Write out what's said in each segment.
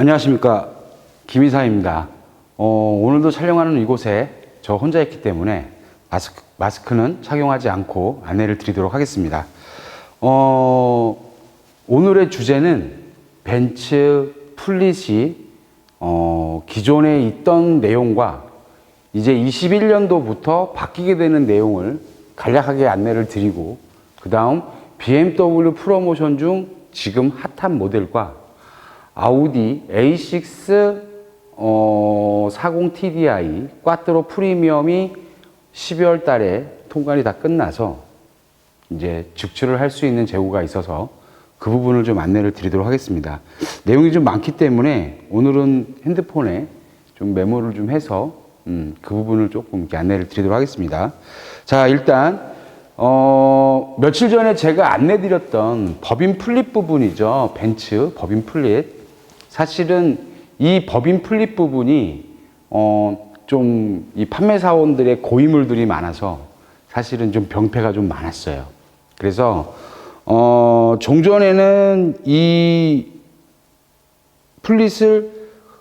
안녕하십니까 김이사입니다. 어, 오늘도 촬영하는 이곳에 저 혼자 있기 때문에 마스크, 마스크는 착용하지 않고 안내를 드리도록 하겠습니다. 어, 오늘의 주제는 벤츠 플릿이 어, 기존에 있던 내용과 이제 21년도부터 바뀌게 되는 내용을 간략하게 안내를 드리고 그 다음 BMW 프로모션 중 지금 핫한 모델과 아우디 A6 어, 40 TDI 꽈트로 프리미엄이 12월 달에 통관이 다 끝나서 이제 직출을 할 수 있는 재고가 있어서 그 부분을 좀 안내를 드리도록 하겠습니다. 내용이 좀 많기 때문에 오늘은 핸드폰에 좀 메모를 좀 해서 음, 그 부분을 조금 이렇게 안내를 드리도록 하겠습니다. 자, 일단 어, 며칠 전에 제가 안내 드렸던 법인 플립 부분이죠. 벤츠 법인 플립. 사실은 이 법인 플립 부분이 어, 좀 이 판매 사원들의 고인물들이 많아서 사실은 좀 병폐가 좀 많았어요. 그래서 어, 종전에는 이 플릿을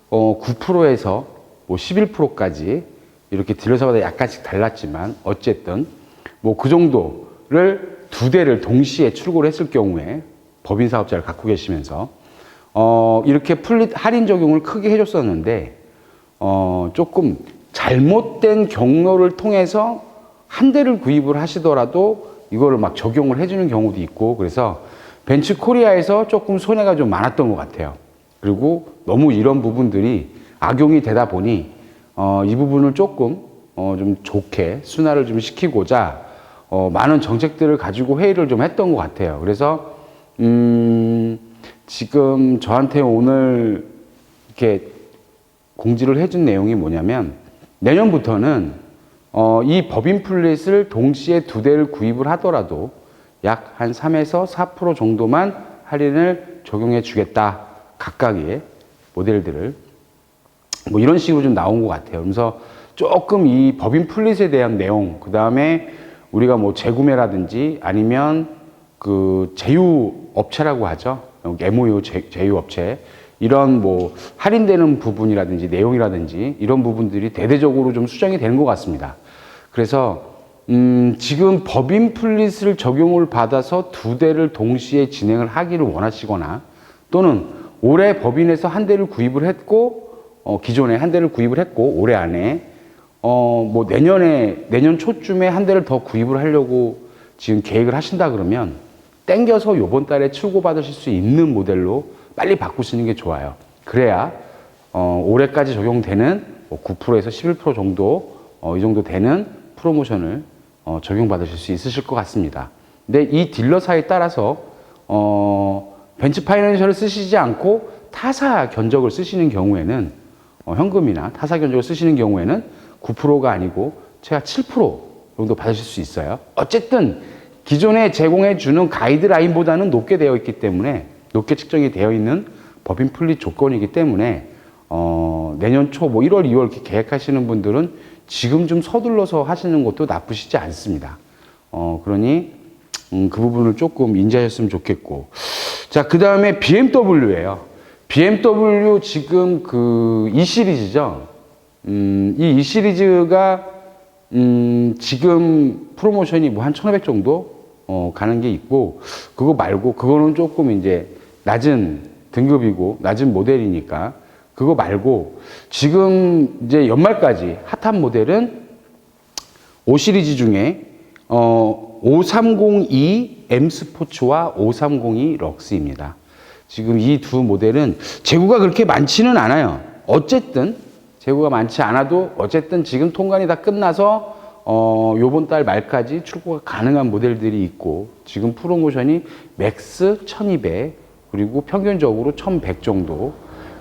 어, 9%에서 뭐 11%까지 이렇게 딜러사마다 약간씩 달랐지만 어쨌든 뭐 그 정도를 두 대를 동시에 출고를 했을 경우에 법인 사업자를 갖고 계시면서 어, 이렇게 플릿 할인 적용을 크게 해줬었는데 어, 조금 잘못된 경로를 통해서 한 대를 구입을 하시더라도 이거를 막 적용을 해주는 경우도 있고 그래서 벤츠 코리아에서 조금 손해가 좀 많았던 것 같아요. 그리고 너무 이런 부분들이 악용이 되다 보니 어, 이 부분을 조금 어, 좀 좋게 순화를 좀 시키고자 어, 많은 정책들을 가지고 회의를 좀 했던 것 같아요. 그래서 음, 지금 저한테 오늘 이렇게 공지를 해준 내용이 뭐냐면 내년부터는 어, 이 법인 플릿을 동시에 두 대를 구입을 하더라도 약 한 3에서 4% 정도만 할인을 적용해 주겠다. 각각의 모델들을. 뭐 이런 식으로 좀 나온 것 같아요. 그래서 조금 이 법인 플릿에 대한 내용, 그 다음에 우리가 뭐 재구매라든지 아니면 그 제휴 업체라고 하죠. MOU 제, 제휴 업체. 이런 뭐 할인되는 부분이라든지 내용이라든지 이런 부분들이 대대적으로 좀 수정이 되는 것 같습니다. 그래서 음, 지금 법인 플릿을 적용을 받아서 두 대를 동시에 진행을 하기를 원하시거나 또는 올해 법인에서 한 대를 구입을 했고 어, 기존에 한 대를 구입을 했고 올해 안에 어, 뭐 내년에 내년 초쯤에 한 대를 더 구입을 하려고 지금 계획을 하신다 그러면 땡겨서 요번 달에 출고 받으실 수 있는 모델로 빨리 바꾸시는 게 좋아요. 그래야 어, 올해까지 적용되는 뭐 9%에서 11% 정도 어, 이 정도 되는 프로모션을 어, 적용받으실 수 있으실 것 같습니다. 근데 이 딜러사에 따라서 어, 벤츠 파이낸셜을 쓰시지 않고 타사 견적을 쓰시는 경우에는 어, 현금이나 타사 견적을 쓰시는 경우에는 9%가 아니고 최하 7% 정도 받으실 수 있어요. 어쨌든 기존에 제공해 주는 가이드라인보다는 높게 되어 있기 때문에 높게 측정이 되어 있는 법인 플릿 조건이기 때문에 어, 내년 초 뭐 1월, 2월 이렇게 계획하시는 분들은 지금 좀 서둘러서 하시는 것도 나쁘시지 않습니다. 어, 그러니 음, 그 부분을 조금 인지하셨으면 좋겠고. 자, 그 다음에 BMW예요. BMW 지금 그 E 시리즈죠. 음, 이 E 시리즈가 음, 지금 프로모션이 뭐 한 1,500 정도 어, 가는 게 있고 그거 말고 그거는 조금 이제 낮은 등급이고 낮은 모델이니까 그거 말고 지금 이제 연말까지 핫한 모델은 5 시리즈 중에 어, 5302 M 스포츠와 5302 럭스입니다. 지금 이 두 모델은 재고가 그렇게 많지는 않아요. 어쨌든 재고가 많지 않아도 어쨌든 지금 통관이 다 끝나서 어, 요번 달 말까지 출고가 가능한 모델들이 있고 지금 프로모션이 맥스 1200 그리고 평균적으로 1100 정도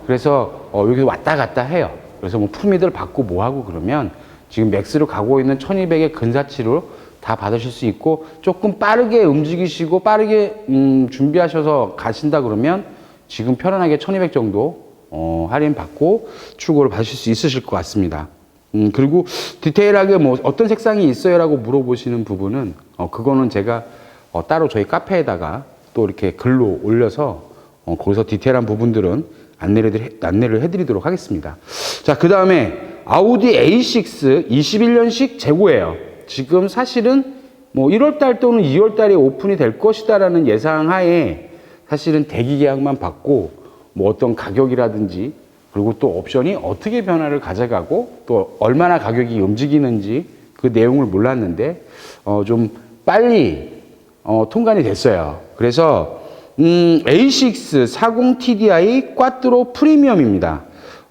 그래서 어, 여기 왔다 갔다 해요. 그래서 뭐 품위들 받고 뭐 하고 그러면 지금 맥스로 가고 있는 1200의 근사치로 다 받으실 수 있고 조금 빠르게 움직이시고 빠르게 음, 준비하셔서 가신다 그러면 지금 편안하게 1200 정도 어, 할인 받고 출고를 받으실 수 있으실 것 같습니다. 음, 그리고 디테일하게 뭐 어떤 색상이 있어요라고 물어보시는 부분은 어, 그거는 제가 어, 따로 저희 카페에다가 또 이렇게 글로 올려서 어, 거기서 디테일한 부분들은 안내를, 해- 안내를 해드리도록 하겠습니다. 자, 그 다음에 아우디 A6 21년식 재고예요. 지금 사실은 뭐 1월달 또는 2월달에 오픈이 될 것이다라는 예상 하에 사실은 대기 계약만 받고 뭐 어떤 가격이라든지 그리고 또 옵션이 어떻게 변화를 가져가고 또 얼마나 가격이 움직이는지 그 내용을 몰랐는데 어 좀 빨리 어 통관이 됐어요. 그래서 음 A6 40TDI 꽈트로 프리미엄입니다.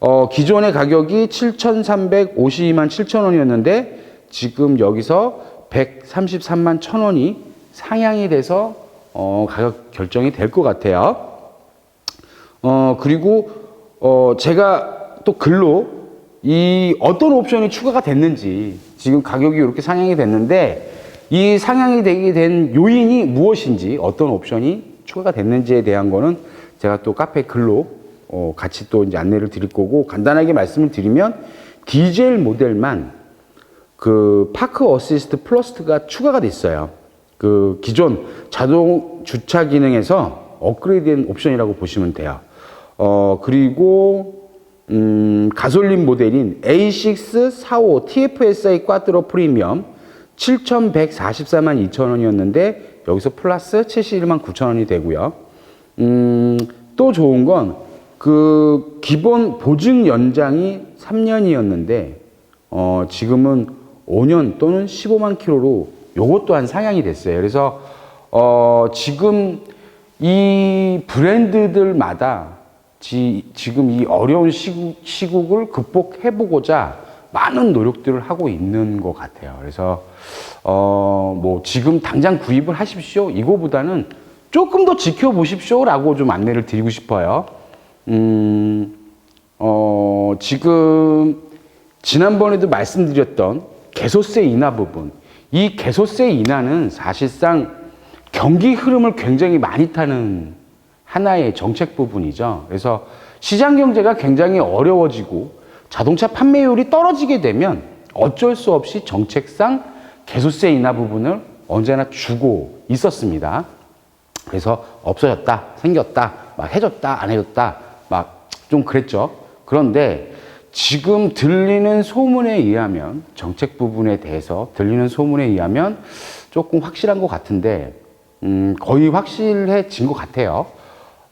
어 기존의 가격이 7,352만 7천 원이었는데 지금 여기서 133만 1천 원이 상향이 돼서 어 가격 결정이 될 것 같아요. 어, 그리고, 어, 제가 또 글로 이 어떤 옵션이 추가가 됐는지 지금 가격이 이렇게 상향이 됐는데 이 상향이 되게 된 요인이 무엇인지 어떤 옵션이 추가가 됐는지에 대한 거는 제가 또 카페 글로 어, 같이 또 이제 안내를 드릴 거고 간단하게 말씀을 드리면 디젤 모델만 그 파크 어시스트 플러스가 추가가 됐어요. 그 기존 자동 주차 기능에서 업그레이드된 옵션이라고 보시면 돼요. 어 그리고 음 가솔린 모델인 A6 45 TFSI 꽈트로 프리미엄 7,144만 2천 원이었는데 여기서 플러스 71만 9천 원이 되고요. 음 또 좋은 건 그 기본 보증 연장이 3년이었는데 어, 지금은 5년 또는 15만 킬로로 요것 또한 상향이 됐어요. 그래서 어, 지금 이 브랜드들마다 지, 지금 이 어려운 시국, 시국을 극복해보고자 많은 노력들을 하고 있는 것 같아요. 그래서 어, 뭐 지금 당장 구입을 하십시오. 이거보다는 조금 더 지켜보십시오 라고 좀 안내를 드리고 싶어요. 음, 어, 지금 지난번에도 말씀드렸던 개소세 인하 부분. 이 개소세 인하는 사실상 경기 흐름을 굉장히 많이 타는 하나의 정책 부분이죠. 그래서 시장 경제가 굉장히 어려워지고 자동차 판매율이 떨어지게 되면 어쩔 수 없이 정책상 개소세 인하 부분을 언제나 주고 있었습니다. 그래서 없어졌다, 생겼다, 막 해줬다, 안 해줬다, 막 좀 그랬죠. 그런데 지금 들리는 소문에 의하면 정책 부분에 대해서 들리는 소문에 의하면 조금 확실한 것 같은데 음, 거의 확실해진 것 같아요.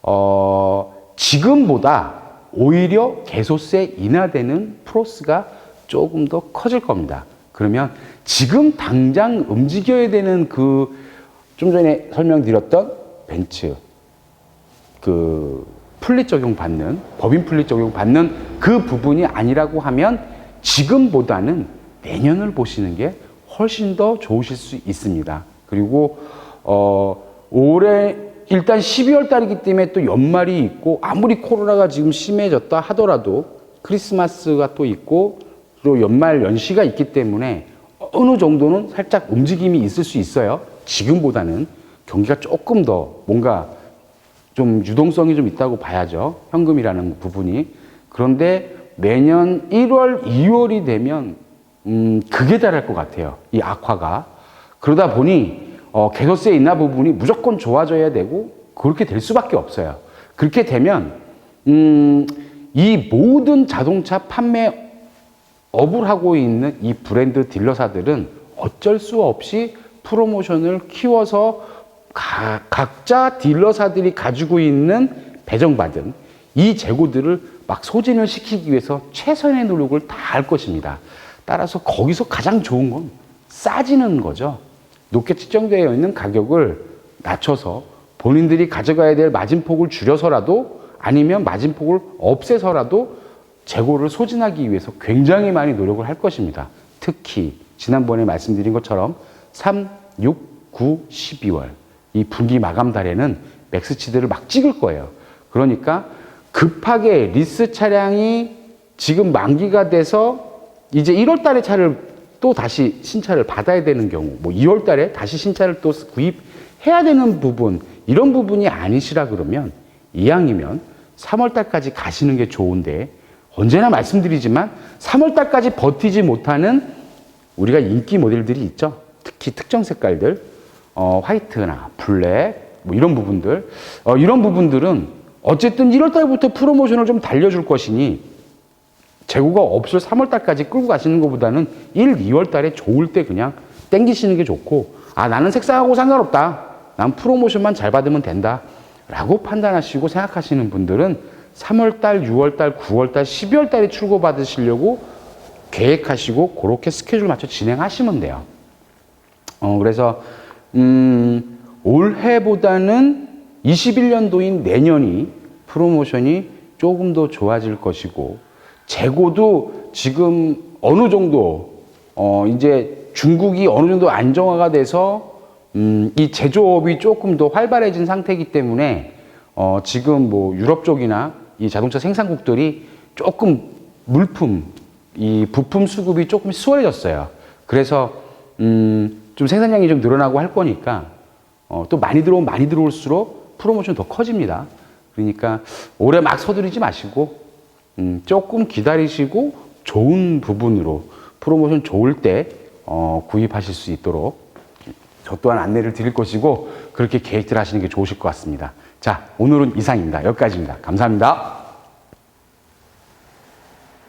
어, 지금보다 오히려 개소세 인하되는 프로스가 조금 더 커질 겁니다. 그러면 지금 당장 움직여야 되는 그 좀 전에 설명드렸던 벤츠 그 풀리 적용 받는 법인 풀리 적용 받는 그 부분이 아니라고 하면 지금보다는 내년을 보시는 게 훨씬 더 좋으실 수 있습니다. 그리고 어 올해 일단 12월 달이기 때문에 또 연말이 있고 아무리 코로나가 지금 심해졌다 하더라도 크리스마스가 또 있고 또 연말 연시가 있기 때문에 어느 정도는 살짝 움직임이 있을 수 있어요. 지금보다는 경기가 조금 더 뭔가 좀 유동성이 좀 있다고 봐야죠. 현금이라는 부분이. 그런데 매년 1월, 2월이 되면 음, 극에 달할 것 같아요. 이 악화가. 그러다 보니 어, 개소세 인하 부분이 무조건 좋아져야 되고 그렇게 될 수밖에 없어요. 그렇게 되면 음, 이 모든 자동차 판매 업을 하고 있는 이 브랜드 딜러사들은 어쩔 수 없이 프로모션을 키워서 가- 각자 딜러사들이 가지고 있는 배정받은 이 재고들을 막 소진을 시키기 위해서 최선의 노력을 다 할 것입니다. 따라서 거기서 가장 좋은 건 싸지는 거죠. 높게 측정되어 있는 가격을 낮춰서 본인들이 가져가야 될 마진폭을 줄여서라도 아니면 마진폭을 없애서라도 재고를 소진하기 위해서 굉장히 많이 노력을 할 것입니다. 특히 지난번에 말씀드린 것처럼 3, 6, 9, 12월 이 분기 마감 달에는 맥스치드를 막 찍을 거예요. 그러니까 급하게 리스 차량이 지금 만기가 돼서 이제 1월 달에 차를 또 다시 신차를 받아야 되는 경우, 뭐 2월 달에 다시 신차를 또 구입해야 되는 부분, 이런 부분이 아니시라 그러면 이왕이면 3월 달까지 가시는 게 좋은데 언제나 말씀드리지만 3월 달까지 버티지 못하는 우리가 인기 모델들이 있죠. 특히 특정 색깔들, 어, 화이트나 블랙, 뭐 이런 부분들, 어, 이런 부분들은 어쨌든 1월 달부터 프로모션을 좀 달려줄 것이니 재고가 없을 3월 달까지 끌고 가시는 것보다는 1, 2월 달에 좋을 때 그냥 땡기시는 게 좋고 아 나는 색상하고 상관없다. 난 프로모션만 잘 받으면 된다. 라고 판단하시고 생각하시는 분들은 3월 달, 6월 달, 9월 달, 12월 달에 출고 받으시려고 계획하시고 그렇게 스케줄 맞춰 진행하시면 돼요. 어, 그래서, 음, 올해보다는 21년도인 내년이 프로모션이 조금 더 좋아질 것이고, 재고도 지금 어느 정도, 어, 이제 중국이 어느 정도 안정화가 돼서, 음, 이 제조업이 조금 더 활발해진 상태이기 때문에, 어, 지금 뭐 유럽 쪽이나 이 자동차 생산국들이 조금 물품, 이 부품 수급이 조금 수월해졌어요. 그래서 음, 좀 생산량이 좀 늘어나고 할 거니까 어, 또 많이 들어오면 많이 들어올수록 프로모션이 더 커집니다. 그러니까 올해 막 서두르지 마시고 음, 조금 기다리시고 좋은 부분으로 프로모션 좋을 때 어, 구입하실 수 있도록 저 또한 안내를 드릴 것이고 그렇게 계획들 하시는 게 좋으실 것 같습니다. 자, 오늘은 이상입니다. 여기까지입니다. 감사합니다.